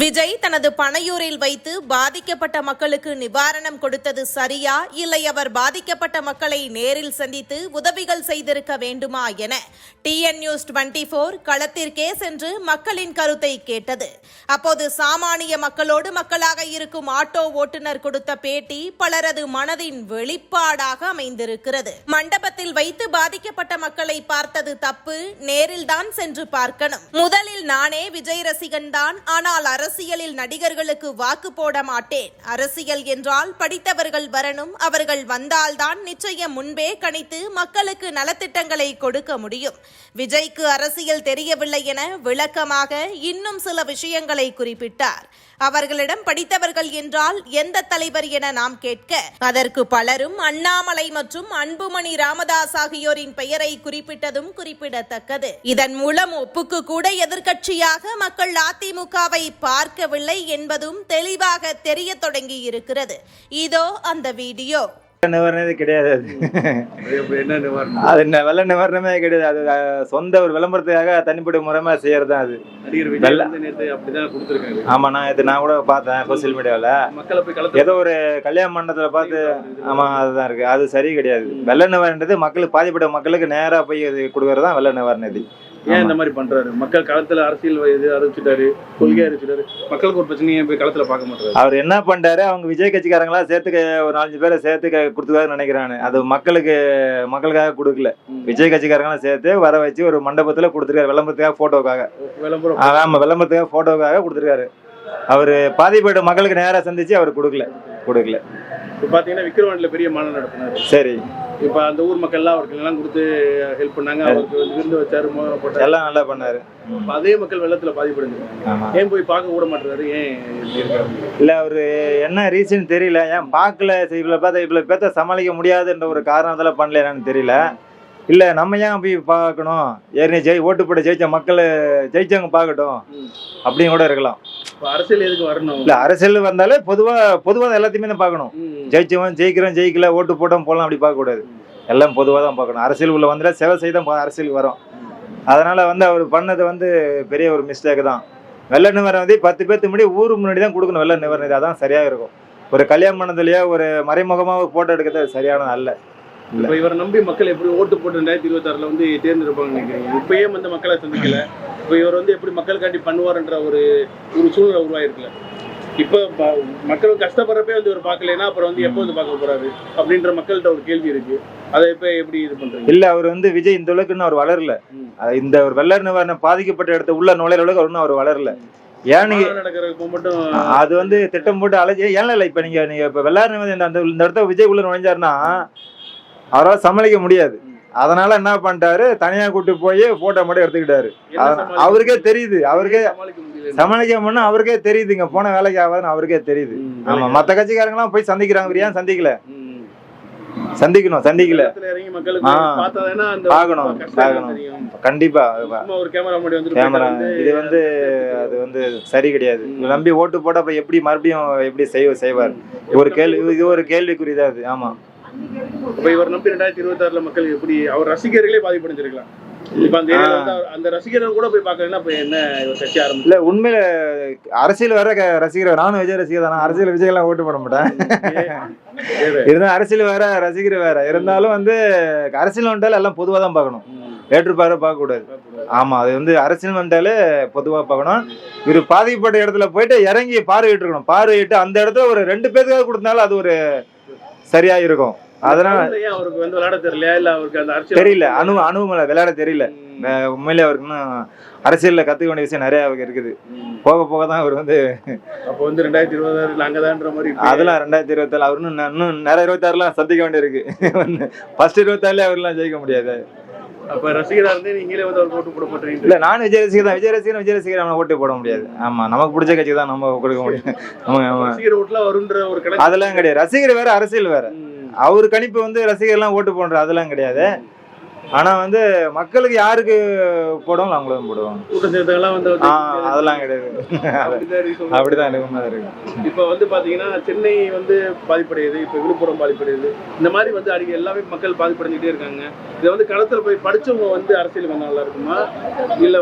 விஜய் தனது பனையூரில் வைத்து பாதிக்கப்பட்ட மக்களுக்கு நிவாரணம் கொடுத்தது சரியா? இல்லை அவர் பாதிக்கப்பட்ட மக்களை நேரில் சந்தித்து உதவிகள் செய்திருக்க வேண்டுமா என டிஎன் நியூஸ் டுவெண்டி போர் களத்திற்கே சென்று மக்களின் கருத்தை கேட்டது. அப்போது சாமானிய மக்களோடு மக்களாக இருக்கும் ஆட்டோ ஓட்டுநர் கொடுத்த பேட்டி பலரது மனதின் வெளிப்பாடாக அமைந்திருக்கிறது. மண்டபத்தில் வைத்து பாதிக்கப்பட்ட மக்களை பார்த்தது தப்பு. நேரில்தான் சென்று பார்க்கணும். முதலில் நானே விஜய் ரசிகன் தான். ஆனால் அரசியலில் நடிகர்களுக்கு வாக்கு போட மாட்டேன். அரசியல் என்றால் படித்தவர்கள் வரணும் அவர்கள் வந்தால்தான் நிச்சயம் முன்பே கணித்து மக்களுக்கு நலத்திட்டங்களை கொடுக்க முடியும். விஜய்க்கு அரசியல் தெரியவில்லை என விளக்கமாக இன்னும் சில விஷயங்களை குறிப்பிட்டார். அவர்களிடம் படித்தவர்கள் என்றால் எந்த தலைவர் என நாம் கேட்க அதற்கு பலரும் அண்ணாமலை மற்றும் அன்புமணி ராமதாஸ் ஆகியோரின் பெயரை குறிப்பிட்டதும் குறிப்பிடத்தக்கது. இதன் மூலம் ஒப்புக்கு கூட எதிர்க்கட்சியாக மக்கள் அதிமுகவை பார்க்கவில்லை என்பதும் தெளிவாக தெரிய தொடங்கி இருக்கிறது இதோ அந்த வீடியோ. நிவாரணமே கிடையாது. அது வெள்ள நிவாரணமே கிடையாது. அது சொந்த ஒரு விளம்பரத்துக்காக தனிப்பட்ட முறைமா செய்யறது தான் அது ஆமா நான் இது நான் கூட பார்த்தேன் சோசியல் மீடியாவில் மக்களை போய் களத்துல ஏதோ ஒரு கல்யாண மண்டபத்தில் பார்த்து ஆமா அதுதான் இருக்கு. அது சரி கிடையாது. வெள்ள நிவாரணது மக்களுக்கு பாதிப்பட்ட மக்களுக்கு நேரா போய் இது கொடுக்கறது தான் வெள்ள நிவாரண ஏன் இந்த மாதிரி பண்றாரு? மக்கள் களத்துல அரசியல் இது அறிவிச்சுட்டாரு கொள்கை அறிவிச்சுட்டாரு. மக்களுக்கு ஒரு பிரச்சனையை போய் களத்துல பார்க்க மாட்டாரு. அவர் என்ன பண்ணிட்டாரு அவங்க விஜய் கட்சிக்காரங்களா சேர்த்து ஒரு நாலஞ்சு பேரை சேர்த்து கொடுத்துக்காரு நினைக்கிறானு. அது மக்களுக்கு மக்களுக்காக கொடுக்கல. விஜய் கட்சிக்காரங்களாம் சேர்த்து வர வச்சு ஒரு மண்டபத்துல கொடுத்துருக்காரு. விளம்பரத்துக்காக போட்டோக்காக விளம்பரம். ஆமா விளம்பரத்துக்காக போட்டோக்காக கொடுத்துருக்காரு. அவர் பாதிப்பட்ட மக்களுக்கு நேரா சந்திச்சு அவர் கொடுக்கல. கொடுக்கல. இப்ப பாத்தீங்கன்னா விக்கிரவாண்டில பெரிய மாநாடு நடத்தினாரு. சரி. இப்ப அந்த ஊர் மக்கள் எல்லாம் அவருக்கு எல்லாம் கொடுத்து ஹெல்ப் பண்ணாங்க. அவருக்கு வந்து விருந்து வச்சாரு மோதிரம் போட்டாரு. எல்லாம் நல்லா பண்ணாரு. அதே மக்கள் வெள்ளத்துல பாதிப்படைஞ்சிருக்காங்க ஏன் போய் பார்க்க கூட மாட்டாரு ஏன் இல்ல அவரு என்ன ரீசன் தெரியல. ஏன் பார்க்கல? சரி, இவ்வளவு பார்த்தா இவ்வளவு பேத்த சமாளிக்க முடியாதுன்ற ஒரு காரணத்தால பண்ணல என்னன்னு தெரியல. இல்ல நம்ம ஏன் போய் பார்க்கணும்? ஏற்கனவே ஜெய் ஓட்டு போட ஜெயிச்ச மக்கள் ஜெயிச்சவங்க பார்க்கட்டும். அப்படின்னு கூட இருக்கலாம். இப்ப அரசியல் எதுக்கு வரணும்? இல்ல அரசியல் வந்தாலே பொதுவா பொதுவா எல்லாத்தையுமே தான் பார்க்கணும். ஜெயிச்சவன் ஜெயிக்கிறோம் ஜெயிக்கல ஓட்டு போட்டோம் போலாம் அப்படி பார்க்க கூடாது. எல்லாம் பொதுவாக தான் பார்க்கணும். அரசியல் உள்ள வந்துட்டா சேவை செய்து தான் பா- அரசியலுக்கு வரும். அதனால வந்து அவர் பண்ணது வந்து பெரிய ஒரு மிஸ்டேக் தான். வெள்ள நிவாரண நிதி பத்து பேர்த்து முன்னாடி ஊருக்கு முன்னாடி தான் கொடுக்கணும் வெள்ள நிவாரண நிதி அதான் சரியா இருக்கும். ஒரு கல்யாண மண்டலத்திலேயே ஒரு மறைமுகமாக போட்டோ எடுக்கிறது சரியானது அல்ல. இப்ப இவரை நம்பி மக்கள் எப்படி ஓட்டு போட்டு ரெண்டாயிரத்தி இருபத்தி ஆறுல வந்து தேர்ந்தெடுப்பாங்க நினைக்கிறீங்க? இப்பயே வந்து மக்களை சந்திக்கல. இப்ப இவர் வந்து எப்படி மக்களுக்காண்டி பண்ணுவாருன்ற ஒரு ஒரு சூழ்நிலை உருவாயிருக்குல்ல. இப்ப மக்கள் கஷ்டப்படுறப்பே வந்து இவர் பார்க்கலைன்னா அப்புறம் வந்து எப்போ வந்து பார்க்க போறாரு? அப்படின்ற மக்கள்கிட்ட ஒரு கேள்வி இருக்கு. அதை இப்ப எப்படி இது பண்றீங்க? இல்ல அவர் வந்து விஜய் இந்த அளவுக்கு இன்னும் அவர் வளரல. இந்த ஒரு வெள்ள நிவாரணம் பாதிக்கப்பட்ட இடத்த உள்ள நுழையிற அளவுக்கு அவர் இன்னும் அவர் வளரல. ஏன்னு அது வந்து திட்டம் போட்டு அலைஞ்சு ஏன் இல்லை இப்போ நீங்கள் நீங்கள் இப்போ வெள்ளாறு அந்த இந்த இடத்த விஜய் உள்ள நுழைஞ்சாருன்னா அவரால் சமாளிக்க முடியாது. அதனால என்ன பண்ணிட்டாரு? தனியா கூட்டு போய் போட்டோ மட்டும் எடுத்துக்கிட்டாரு. அவருக்கே தெரியுது. அவருக்கே சமாளிக்க முடியும் அவருக்கே தெரியுதுங்க. போன வேலைக்கு ஆகாதுன்னு அவருக்கே தெரியுது. ஆமா மத்த கட்சிக்காரங்களாம் போய் சந்திக்கிறாங்க ஏன் சந்திக்கல. சந்திக்கணும் சந்திக்கல. பார்க்கணும். தெரியும். கண்டிப்பா கேமரா இது வந்து அது வந்து சரி கிடையாது. நம்பி ஓட்டு போட்டு அப்புறம் எப்படி மறுபடியும் எப்படி செய்வ செய்வார்? ஒரு கேள்வி இது ஒரு கேள்விக்குறிதான் அது. ஆமா. இப்ப இவர் நம்பி ரெண்டாயிரத்தி இருபத்தி ஆறுல மக்கள் எப்படி அவர் ரசிகர்களே பாதிப்படைஞ்சிருக்கலாம். இப்ப அந்த ரசிகர்கள் கூட போய் பார்க்கலன்னா இப்ப என்ன கட்சி ஆரம்பிச்சு இல்ல உண்மையில அரசியல் வேற க- ரசிகர் நானும் விஜய் ரசிகர் தானே. அரசியல் விஜய் எல்லாம் ஓட்டு போட மாட்டேன். இருந்தாலும் அரசியல் வேற ரசிகர் வேற. இருந்தாலும் வந்து அரசியல் வந்துட்டாலும் எல்லாம் பொதுவா தான் பார்க்கணும். ஏற்றுப்பாரு பார்க்க கூடாது ஆமா அது வந்து அரசியல் வந்துட்டாலே பொதுவா பார்க்கணும். இவர் பாதிக்கப்பட்ட இடத்துல போயிட்டு இறங்கி பார்வையிட்டு இருக்கணும் பார்வையிட்டு அந்த இடத்துல ஒரு ரெண்டு பேருக்காவது கொடுத்தனால அது ஒரு சரியா இருக்கும் அதனால அவருக்கு வந்து விளையாட தெரியலையா? இல்ல அவருக்கு அந்த அரசியல் தெரியல. அனு அனுபவம் விளையாட தெரியல. உண்மையிலே அவருக்கு இன்னும் அரசியல்ல கத்துக்க வேண்டிய விஷயம் நிறைய அவருக்கு இருக்குது. போக போக தான் அவர் வந்து அப்ப வந்து ரெண்டாயிரத்தி இருபது ஆறுல அங்கதான்ற மாதிரி அதெல்லாம் ரெண்டாயிரத்தி இருபத்தாறு அவர் இன்னும் இன்னும் நிறைய இருபத்தாறுலாம் சந்திக்க வேண்டியிருக்கு. ஃபர்ஸ்ட் இருபத்தாறுல அவர்லாம் ஜெயிக்க முடியாது. அப்ப ரசிகரா இருந்து நீங்களே வந்து அவர் ஓட்டு போட மாட்டீங்க இல்ல நானும் விஜய் ரசிகர் தான் விஜய் ரசிகர் விஜய் ரசிகர் அவனை ஓட்டு போட முடியாது. ஆமா நமக்கு பிடிச்ச கட்சி தான் நம்ம கொடுக்க முடியும். ஆமா ரசிகர் ஓட்டுல வருன்ற ஒரு கணக்கு. அதெல்லாம் கிடையாது. ரசிகர் வேற அரசியல் வேற. அவர் கணிப்பு வந்து ரசிகர்லாம் ஓட்டு போடுற அதெல்லாம் கிடையாது. ஆனா வந்து மக்களுக்கு யாருக்கு போடுவாங்களோ அவங்கள தான் போடுவாங்க அதெல்லாம் கிடையாது. அப்படிதான் எனக்கு உண்மை இருக்கு. இப்ப வந்து பாத்தீங்கன்னா சென்னை வந்து பாதிப்படையுது இப்ப விழுப்புரம் பாதிப்படையுது. இந்த மாதிரி வந்து அடிக்க எல்லாமே மக்கள் பாதிப்படைஞ்சிட்டே இருக்காங்க. இதை வந்து களத்துல போய் படிச்சவங்க வந்து அரசியல் வந்தா நல்லா இருக்குமா? இல்ல